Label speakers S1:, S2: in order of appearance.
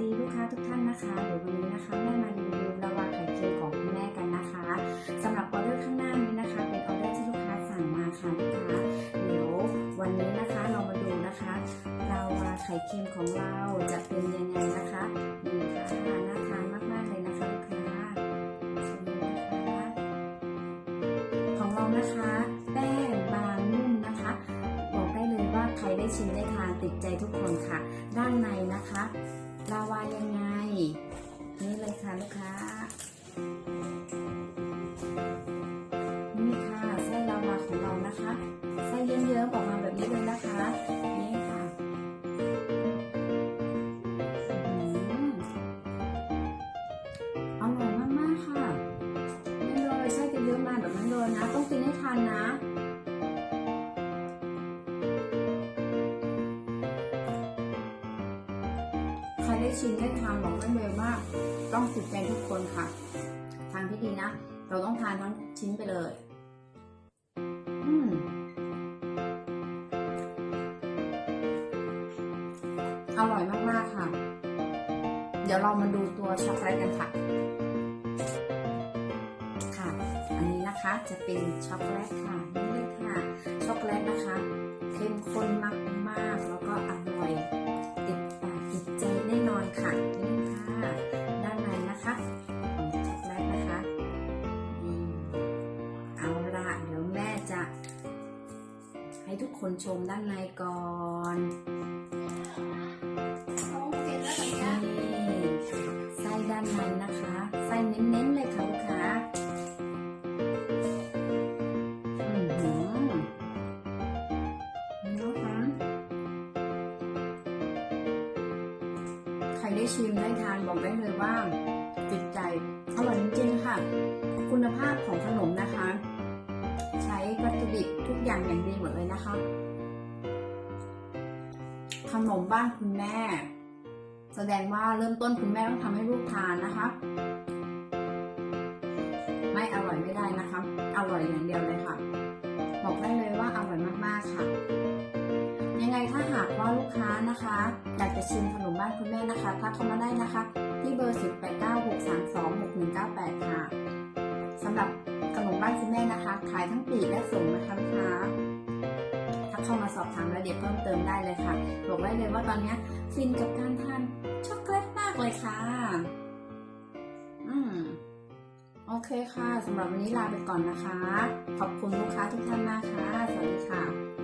S1: ดีลูกค้าทุกท่านนะคะเดี๋ยววันนี้นะคะแม่มารีวิวลาวาไข่เค็มของคุณแม่กันนะคะสำหรับออเดอร์ข้างหน้านี้นะคะ เป็นออเดอร์ที่ลูกค้าสั่งมาค่ะลูกค้าเดี๋ยววันนี้นะคะเรามาดูนะคะลาวาไข่เค็มของเราจะเป็นยังไงนะคะนี่ค่ะน่าทานมากๆเลยนะคะลูกค้าชิมนะคะของเรานะคะแป้งบางนุ่มนะคะบอกได้เลยว่าใครได้ชิมได้ทานติดใจทุกคนค่ะ ด้านในนะคะ ลาวายังไง นี่เลยค่ะลูกค้า ได้ชิมได้ทานบอกได้เลยว่าต้องติดใจทุกคนค่ะ ทางที่ดีนะ เราต้องทานทั้งชิ้นไปเลย อืมอร่อยมากๆค่ะ เดี๋ยวเรามาดูตัวช็อกโกแลตกันค่ะ ค่ะ อันนี้นะคะจะเป็นช็อกโกแลตค่ะ ให้ทุกคนชมด้านในก่อนนี่ไส้ด้านในนะคะ ไส้เน้นๆเลยค่ะลูกค้าอือหือนี่นะคะใครได้ชิมได้ทานบอกได้เลยว่าติดใจอร่อยจริงๆค่ะ คุณภาพ ช้วัตถุดิบทุกอย่างอย่างดีหมดเลยนะคะ ขนมบ้านคุณแม่ แสดงว่าเริ่มต้นคุณแม่ต้องทำให้ลูกทานนะคะ ไม่อร่อยไม่ได้นะคะ อร่อยอย่างเดียวเลยค่ะ บอกได้เลยว่าอร่อยมากๆค่ะ ยังไงถ้าหากว่าลูกค้านะคะอยากจะชิมขนมบ้านคุณแม่นะคะทักเข้ามาได้นะคะ ที่เบอร์ 0896326198 ค่ะสำหรับ ขนมบ้านคุณแม่นะคะ ขายทั้งปีกและส่งนะคะลูกค้าถ้าเข้ามาสอบถามรายละเอียดเพิ่มเติมได้เลยค่ะ บอกได้เลยว่าตอนนี้ฟินกับการทานช็อกโกแลตมากเลยค่ะ อืมโอเคค่ะสำหรับวันนี้ลาไปก่อนนะคะ ขอบคุณลูกค้าทุกท่านมากค่ะ สวัสดีค่ะ